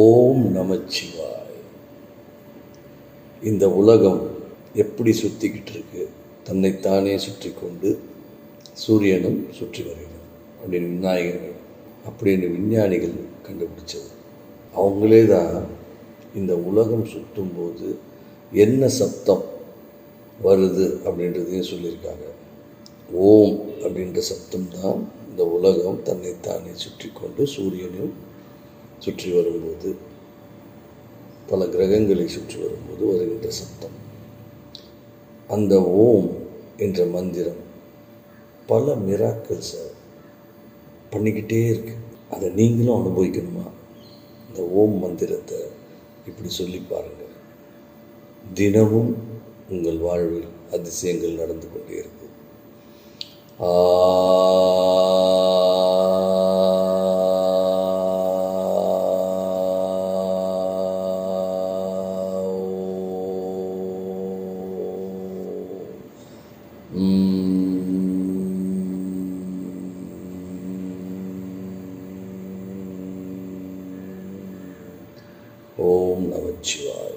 ஓம் நமச்சிவாய். இந்த உலகம் எப்படி சுற்றிக்கிட்டு இருக்கு தன்னைத்தானே சுற்றி கொண்டு சூரியனும் சுற்றி வருகிறது. அப்படின்னு விநாயகர்கள் அப்படின்னு விஞ்ஞானிகள் கண்டுபிடிச்சது. அவங்களே தான் இந்த உலகம் சுற்றும்போது என்ன சத்தம் வருது அப்படின்றதையும் சொல்லியிருக்காங்க. ஓம் அப்படின்ற சத்தம் தான் இந்த உலகம் தன்னைத்தானே சுற்றி கொண்டு சூரியனும் சுற்றி வரும்போது பல கிரகங்களை சுற்றி வரும்போது வருகின்ற சத்தம் அந்த ஓம் என்ற மந்திரம் பல மிராக்கிள்ஸை பண்ணிக்கிட்டே இருக்கு. அதை நீங்களும் அனுபவிக்கணுமா? இந்த ஓம் மந்திரத்தை இப்படி சொல்லி பாருங்கள் தினமும் உங்கள் வாழ்வில் அதிசயங்கள் நடந்து கொண்டே இருக்கும். ஓம் நமச்சிவாய